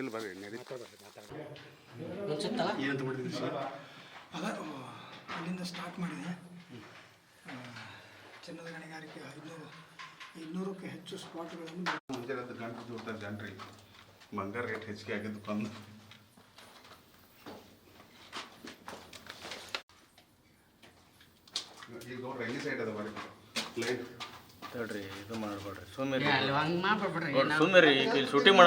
ಇಲ್ಲಿ ಬರ್ರಿ ನಡಿ ಏನಂತ ಮಾಡಿದ್ರಿ ಸರ್? ಅದ ಅಲ್ಲಿಂದ ಸ್ಟಾರ್ಟ್ ಮಾಡಿದೆ. ಚಿನ್ನದ ಗಣಿಗಾರಿಕೆ ಐನೂರು ಇನ್ನೂರಕ್ಕೆ ಹೆಚ್ಚು ಸ್ಪಾಟ್ಗಳನ್ನು ಮುಂಜಾನೆ ಹತ್ತು ಗಂಟೆ ಜೋಡ್ತಾರೆ ಜನರಿ ಬಂಗಾರ ರೇಟ್ ಹೆಚ್ಚಿಗೆ ಆಗಿದ್ದು ಬಂದು. ಈಗ ನೋಡ್ರಿ ಎಲ್ಲಿ ಸೈಡ್ ಅದ ಬರೀ ಲೈಟ್ ತಡ್ರಿ ಇದು ಮಾಡ್ಬೇಡ್ರಿ. ಸುಮ್ಮನೆ ಮಾಡ್ಬಿಡ್ರಿ. ಸುಮ್ಮನೆ ರೀ ಇಲ್ಲಿ ಶೂಟಿಂಗ್